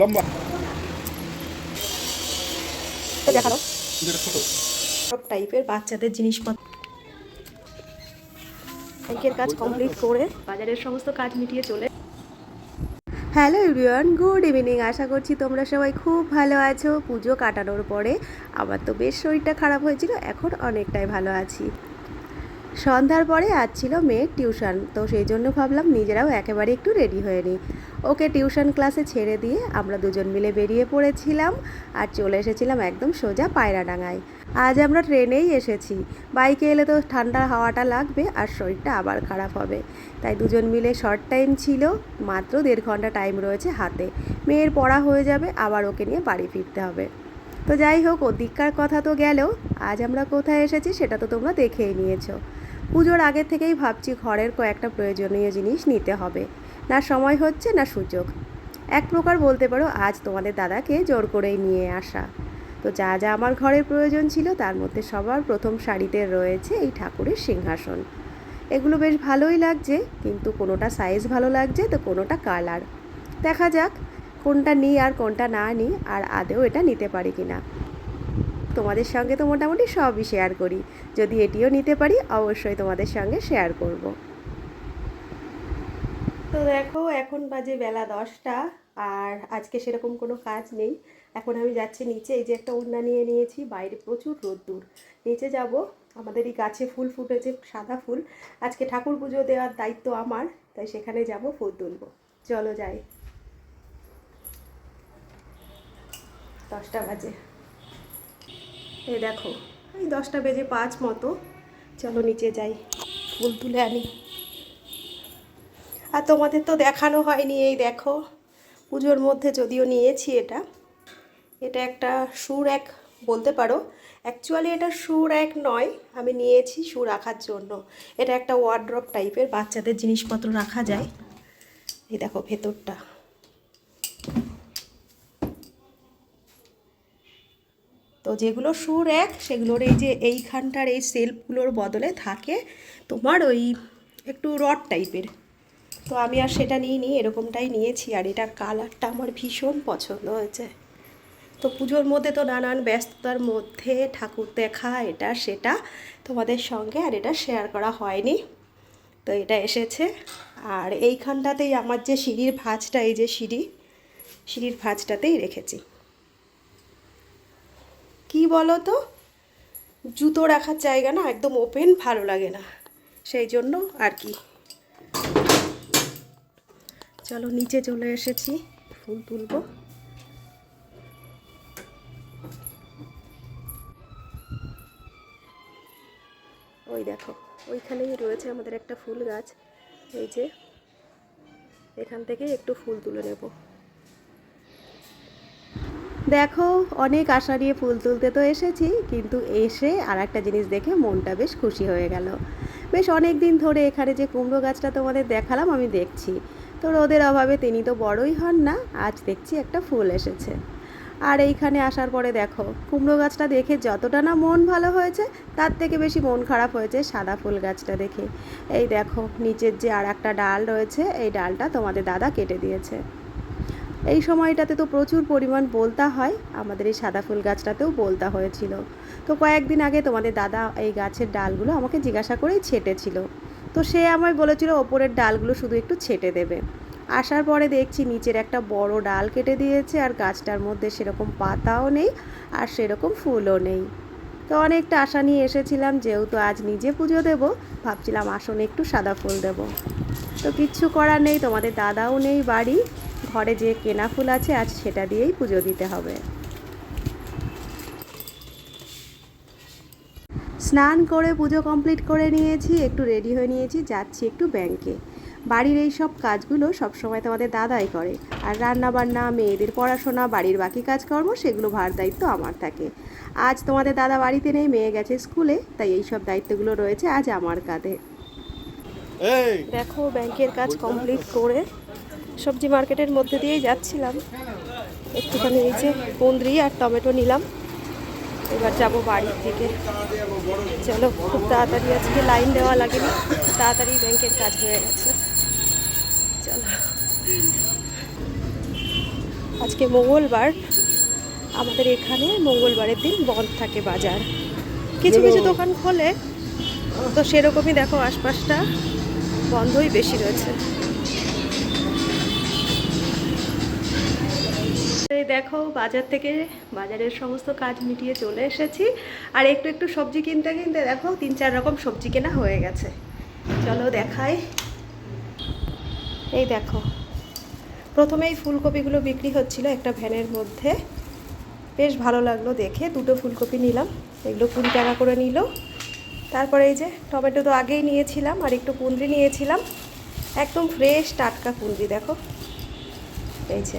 লম্বা। সব টাইপের বাচ্চাদের জিনিসপত্র। ব্যাংকের কাজ কমপ্লিট করে বাজারের সমস্ত কাজ মিটিয়ে চলে। হ্যালো এভরিওয়ান গুড ইভিনিং আশা করছি তোমরা সবাই খুব ভালো আছো। পুজো কাটানোর পরে আমার তো বেশ শরীরটা খারাপ হয়েছিল এখন অনেকটাই ভালো আছি। সন্ধ্যার পরে আজ ছিল মেয়ের টিউশন, তো সেই জন্য ভাবলাম নিজেরাও একেবারে একটু রেডি হয়ে নিই। ওকে টিউশন ক্লাসে ছেড়ে দিয়ে আমরা দুজন মিলে বেরিয়ে পড়েছিলাম আর চলে এসেছিলাম একদম সোজা পায়রাডাঙ্গায়। আজ আমরা ট্রেনেই এসেছি। বাইকে এলে তো ঠান্ডা হাওয়াটা লাগবে আর শরীরটা আবার খারাপ হবে। তাই দুজন মিলে শর্ট টাইম ছিল, মাত্র দেড় ঘণ্টা টাইম রয়েছে হাতে। মেয়ের পড়া হয়ে যাবে, আবার ওকে নিয়ে বাড়ি ফিরতে হবে। তো যাই হোক, ওদিককার কথা তো গেলেও আজ আমরা কোথায় এসেছি সেটা তো তোমরা দেখেই নিয়েছো। পুজোর আগে থেকেই ভাবছি ঘরের কয়েকটা প্রয়োজনীয় জিনিস নিতে হবে। না সময় হচ্ছে, না সুযোগ। এক প্রকার বলতে পারো, আজ তোমাদের দাদাকে জোর করেই নিয়ে আসা। তো যা যা আমার ঘরের প্রয়োজন ছিল, তার মধ্যে সবার প্রথম শাড়িতে রয়েছে এই ঠাকুরের সিংহাসন। এগুলো বেশ ভালোই লাগছে, কিন্তু কোনোটা সাইজ ভালো লাগছে, তো কোনোটা কালার দেখা যাক, কোনটা নিই আর কোনটা না নিই, আর আদেও এটা নিতে পারি কিনা। তোমাদের সঙ্গে তো মোটামুটি সবই শেয়ার করি। যদি এটিও নিতে পারি, অবশ্যই তোমাদের সঙ্গে শেয়ার করব। তো দেখো, এখন বাজে বেলা দশটা, আর আজকে সেরকম কোনো কাজ নেই। এখন আমি যাচ্ছি নিচে, এই যে একটা ওড়না নিয়ে নিয়েছি, বাইরে প্রচুর রোদ্দুর। নিচে যাব আমাদের এই গাছে ফুল ফুটেছে, সাদা ফুল। আজকে ঠাকুর পুজো দেওয়ার দায়িত্ব আমার, তাই সেখানে যাব, ফুল তুলবো। চলো যাই। দশটা বাজে। এই দেখো, এই দশটা বেজে পাঁচ মতো। চলো নিচে যাই, ফুল তুলে আনি। আর তোমাদের তো দেখানো হয়নি, এই দেখো, পুজোর মধ্যে যদিও নিয়েছি এটা। এটা একটা সুর এক, বলতে পারো। অ্যাকচুয়ালি এটা সুর এক নয়, আমি নিয়েছি শু রাখার জন্য। এটা একটা ওয়ার্ড্রপ টাইপের বাচ্চাদের জিনিসপত্র রাখা যায়। এই দেখো ভেতরটা। তো যেগুলো সুর এক, সেগুলোর এই যে এইখানটার এই সেলফগুলোর বদলে থাকে তোমার ওই একটু রড টাইপের। তো আমি আর সেটা নিইনি এরকমটাই নিয়েছি আর এটার কালারটা আমার ভীষণ পছন্দ হয়েছে। তো পুজোর মধ্যে তো নানান ব্যস্ততার মধ্যে ঠাকুর দেখা, এটা সেটা তোমাদের সঙ্গে আর এটা শেয়ার করা হয়নি। তো এটা এসেছে আর এইখানটাতেই আমার যে সিঁড়ির ভাঁজটা, এই যে সিঁড়ি, সিঁড়ির ভাঁজটাতেই রেখেছি। কি বলো তো জুতো রাখার জায়গা না একদম ওপেন ভালো লাগে না। সেই জন্য আর কি। চলো নিচে চলে এসেছি, ফুল তুলবো। ওই দেখো, ওইখানেই রয়েছে আমাদের একটা ফুল গাছ। এই যে, এখান থেকে একটু ফুল তুলে নেব। দেখো, অনেক আশা নিয়ে ফুল তুলতে তো এসেছি, কিন্তু এসে আর একটা জিনিস দেখে মনটা বেশ খুশি হয়ে গেল। বেশ অনেক দিন ধরে এখানে যে কুমড়ো গাছটা তোমাদের দেখালাম, আমি দেখছি। তো রোদের অভাবে তিনি তো বড়ই হন না, আজ দেখছি একটা ফুল এসেছে। আর এইখানে আসার পরে দেখো, কুমড়ো গাছটা দেখে যতটা না মন ভালো হয়েছে, তার থেকে বেশি মন খারাপ হয়েছে সাদা ফুল গাছটা দেখে। এই দেখো, নিচের যে আর একটা ডাল রয়েছে, এই ডালটা তোমাদের দাদা কেটে দিয়েছে। এই সময়টাতে তো প্রচুর পরিমাণ বলতা হয়। আমাদের এই সাদা ফুল গাছটাতেও বলতা হয়েছিল। তো কয়েকদিন আগে তোমাদের দাদা এই গাছের ডালগুলো আমাকে জিজ্ঞাসা করেই ছেটেছিল। তো সে আমায় বলেছিল, ওপরের ডালগুলো শুধু একটু ছেটে দেবে। আসার পরে দেখছি নিচের একটা বড় ডাল কেটে দিয়েছে, আর গাছটার মধ্যে সেরকম পাতাও নেই, আর সেরকম ফুলও নেই। তো অনেকটা আশা নিয়ে এসেছিলাম, যেহেতু আজ নিজে পুজো দেব, ভাবছিলাম আসনে একটু সাদা ফুল দেব। তো কিচ্ছু করার নেই, তোমাদের দাদাও নেই বাড়ি। ঘরে যে কেনা ফুল আছে আজ সেটা দিয়েই পুজো দিতে হবে। স্নান করে পুজো কমপ্লিট করে নিয়েছি একটু রেডি হয়ে নিয়েছি যাচ্ছি একটু ব্যাংকে। বাড়ির এই সব কাজগুলো সবসময় তোমাদের দাদাই করে। আর রান্না বান্না মেয়েদের পড়াশোনা বাড়ির বাকি কাজকর্ম সেগুলো ভার দায়িত্ব আমার থাকে। আজ তোমাদের দাদা বাড়িতে নেই মেয়ে গেছে স্কুলে তাই এই সব দায়িত্বগুলো রয়েছে আজ আমার কাঁধে। দেখো ব্যাংকের কাজ কমপ্লিট করে সবজি মার্কেটের মধ্যে দিয়েই যাচ্ছিলাম। একটুখানি এই যে কুঁদরি আর টমেটো নিলাম। এবার যাব বাড়ির দিকে। চলো খুব তাড়াতাড়ি আজকে লাইন দেওয়া লাগেনি। তাড়াতাড়ি ব্যাংকের কাজ হয়ে গেছে। চলো। আজকে মঙ্গলবার। আমাদের এখানে মঙ্গলবারের দিন বন্ধ থাকে বাজার। কিছু কিছু দোকান খোলে। তো সেরকমই দেখো আশপাশটা বন্ধই বেশি রয়েছে। এই দেখো বাজার থেকে বাজারের সমস্ত কাজ মিটিয়ে চলে এসেছি। আর একটু একটু সবজি কিনতে কিনতে দেখো তিন চার রকম সবজি কেনা হয়ে গেছে। চলো দেখাই। এই দেখো প্রথমে এই ফুলকপিগুলো বিক্রি হচ্ছিল একটা ভ্যানের মধ্যে। বেশ ভালো লাগল দেখে, দুটো ফুলকপি নিলাম। এগুলো কুড়ি টাকা করে নিল। তারপরে এই যে টমেটো তো আগেই নিয়েছিলাম, আর একটু কুঁদরি নিয়েছিলাম। একদম ফ্রেশ টাটকা কুঁদরি, দেখো। এই যে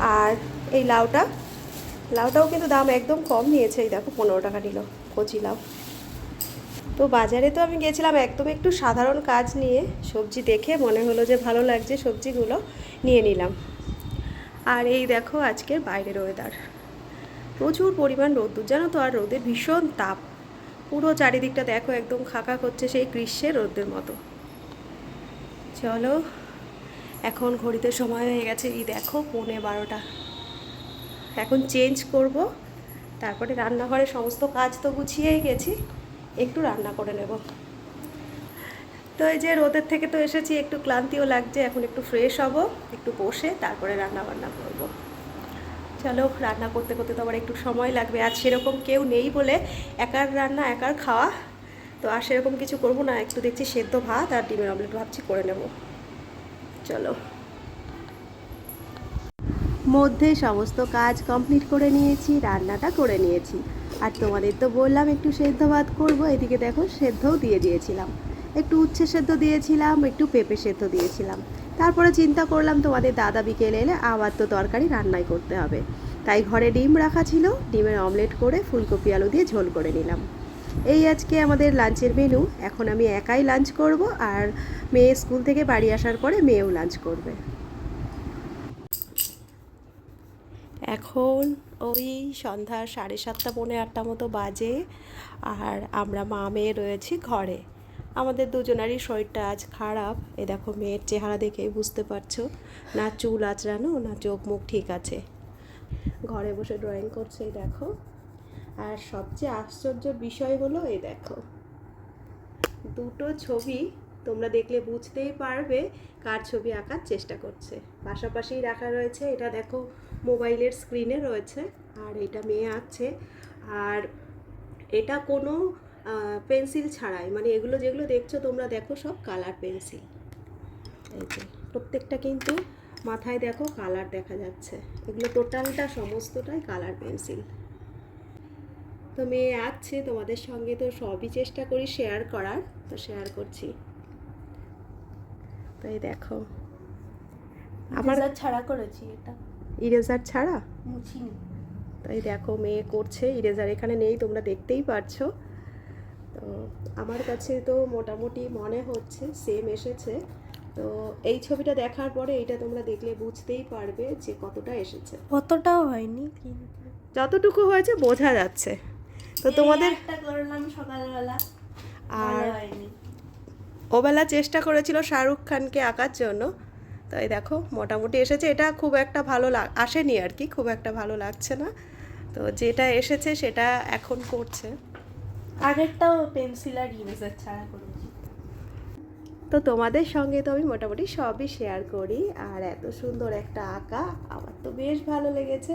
আর এই লাউটা, লাউটাও কিন্তু দাম একদম কম নিয়েছে। এই দেখো, পনেরো টাকা নিল, কচি লাউ। তো বাজারে তো আমি গেছিলাম একদম একটু সাধারণ কাজ নিয়ে, সবজি দেখে মনে হলো যে ভালো লাগছে সবজিগুলো নিয়ে নিলাম। আর এই দেখো আজকের বাইরের ওয়েদার প্রচুর পরিমাণ রোদ্দুর, জানো তো, আর রোদের ভীষণ তাপ। পুরো চারিদিকটা দেখো একদম খাকা করছে সেই গ্রীষ্মের রোদের মতো। চলো এখন ঘড়িতে সময় হয়ে গেছে। এই দেখো, পৌনে বারোটা। এখন চেঞ্জ করব। তারপরে রান্নাঘরে সমস্ত কাজ তো গুছিয়েই গেছি। একটু রান্না করে নেব। তো এই যে রোদের থেকে তো এসেছি, একটু ক্লান্তিও লাগছে। এখন একটু ফ্রেশ হব, একটু বসে তারপরে রান্না বান্না করব। চলো, রান্না করতে করতে তো আবার একটু সময় লাগবে। আর সেরকম কেউ নেই বলে একার রান্না, একার খাওয়া। তো আর সেরকম কিছু করব না। একটু দেখছি সেদ্ধ ভাত আর ডিমের অমলেট ভাবছি করে নেব। চলো। মধ্যে সমস্ত কাজ কমপ্লিট করে নিয়েছি, রান্নাটা করে নিয়েছি। আর তোমাদের তো বললাম একটু সেদ্ধ ভাত করব, এদিকে দেখো সেদ্ধও দিয়ে দিয়েছিলাম। একটু উচ্ছে সেদ্ধ দিয়েছিলাম, একটু পেঁপে সেদ্ধ দিয়েছিলাম। তারপরে চিন্তা করলাম তোমাদের দাদা বিকেলে এলে আবার তো তরকারি রান্নাই করতে হবে। তাই ঘরে ডিম রাখা ছিল, ডিমের অমলেট করে ফুলকপি আলু দিয়ে ঝোল করে নিলাম। এই আজকে আমাদের লাঞ্চের মেনু এখন আমি একাই লাঞ্চ করব আর মেয়ে স্কুল থেকে বাড়ি আসার পরে মেয়েও লাঞ্চ করবে। এখন ওই সন্ধ্যা সাড়ে সাতটা, পৌনে আটটা মতো বাজে আর আমরা মা মেয়ে রয়েছি ঘরে। আমাদের দুজনারই শরীরটা আজ খারাপ। এ দেখো মেয়ের চেহারা দেখেই বুঝতে পারছ। না চুল আঁচড়ানো, না চোখ মুখ ঠিক আছে। ঘরে বসে ড্রয়িং করছে দেখো। আর সবচেয়ে আশ্চর্য বিষয় হলো এই দেখো। দুটো ছবি তোমরা দেখলে বুঝতেই পারবে কার ছবি আঁকার চেষ্টা করছে। পাশাপাশি রাখা রয়েছে, এটা দেখো মোবাইলের স্ক্রিনে রয়েছে, আর এটা মেয়ে আঁকছে। আর এটা কোনো পেন্সিল ছাড়াই মানে এগুলো যেগুলো দেখছ তোমরা দেখো সব কালার পেন্সিল। এই যে, প্রত্যেকটা কিন্তু মাথায় দেখো কালার দেখা যাচ্ছে। এগুলো টোটালটা সমস্তটাই কালার পেন্সিল। তো মেয়ে আঁকছে তোমাদের সঙ্গে তো সবই চেষ্টা করি শেয়ার করার তো শেয়ার করছি। তাই দেখো। আমার ছাড়া করেছি এটা। ইরেজার ছাড়া? মুছিনি। তাই দেখো মেয়ে করছে ইরেজার এখানে নেই তোমরা দেখতেই পারছ। তো আমার কাছে তো মোটামুটি মনে হচ্ছে সেম এসেছে। তো এই ছবিটা দেখার পরে এইটা তোমরা দেখলে বুঝতেই পারবে যে কতটা এসেছে। অতটাও হয়নি যতটুকু হয়েছে বোঝা যাচ্ছে। তো তোমাদের একটা করলাম সকালবেলা। আর ওবেলা চেষ্টা করেছিল শাহরুখ খানকে আঁকার জন্য। তো এই দেখো মোটামুটি এসেছে। এটা খুব একটা ভালো লাগ আসেনি আর কি খুব একটা ভালো লাগছে না। তো যেটা এসেছে সেটা এখন করছে। আগেরটাও পেন্সিল আর ইরেজার ছাড়া করেছি তো তোমাদের সঙ্গে তো আমি মোটামুটি সবই শেয়ার করি, আর এত সুন্দর একটা আঁকা, আমার তো বেশ ভালো লেগেছে।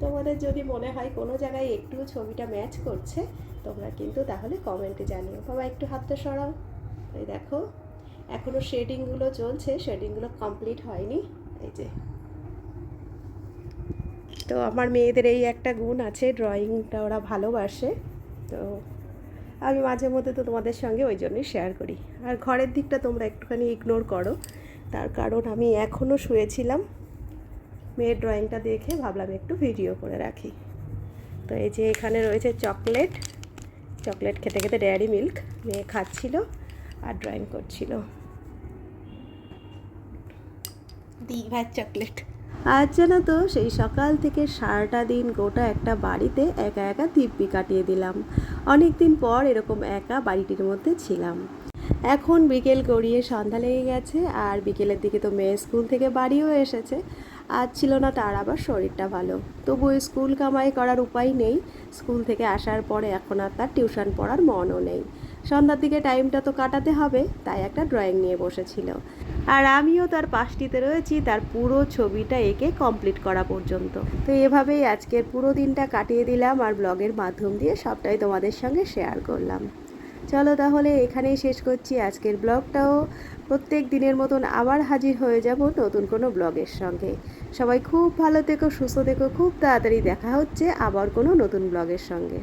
তোমাদের যদি মনে হয় কোনো জায়গায় একটু ছবিটা ম্যাচ করছে, তোমরা কিন্তু তাহলে কমেন্টে জানিও। বাবা, একটু হাতটা সরাও। এই দেখো এখনও শেডিংগুলো চলছে শেডিংগুলো কমপ্লিট হয়নি। এই যে। তো আমার মেয়েদের এই একটা গুণ আছে ড্রয়িংটা ওরা ভালোবাসে। তো আমি মাঝে মধ্যে তো তোমাদের সঙ্গে ওই জন্যই শেয়ার করি। আর ঘরের দিকটা তোমরা একটুখানি ইগনোর করো। তার কারণ আমি এখনও শুয়েছিলাম। মেয়ের ড্রয়িংটা দেখে ভাবলাম একটু ভিডিও করে রাখি। তো এই যে এখানে রয়েছে চকলেট চকলেট খেতে খেতে ডেয়ারি মিল্ক মেয়ে খাচ্ছিল আর ড্রয়িং করছিল। ভাই চকলেট আজ জানো তো, সেই সকাল থেকে সারাটা দিন গোটা একটা বাড়িতে একা একা দিব্যি কাটিয়ে দিলাম। অনেক দিন পর এরকম একা বাড়িটির মধ্যে ছিলাম। এখন বিকেল গড়িয়ে সন্ধ্যা লেগে গেছে আর বিকেলের দিকে তো মেয়ে স্কুল থেকে বাড়িও এসেছে। আজ ছিল না তার আবার শরীরটা ভালো। তবু স্কুল কামাই করার উপায় নেই। স্কুল থেকে আসার পরে এখন আর তার টিউশন পড়ার মনও নেই। সন্ধ্যার দিকে টাইমটা তো কাটাতে হবে, তাই একটা ড্রয়িং নিয়ে বসেছিল। আর আমিও তার পাশটিতে রয়েছি, তার পুরো ছবিটা এঁকে কমপ্লিট করা পর্যন্ত। তো এভাবেই আজকের পুরো দিনটা কাটিয়ে দিলাম আর ব্লগের মাধ্যম দিয়ে সবটাই তোমাদের সঙ্গে শেয়ার করলাম। চলো তাহলে এখানেই শেষ করছি আজকের ব্লগটাও। প্রত্যেক দিনের মতন আবার হাজির হয়ে যাব নতুন কোনো ব্লগের সঙ্গে। সবাই খুব ভালো থেকো, সুস্থ থেকো, খুব তাড়াতাড়ি দেখা হচ্ছে আবার কোনো নতুন ব্লগের সঙ্গে।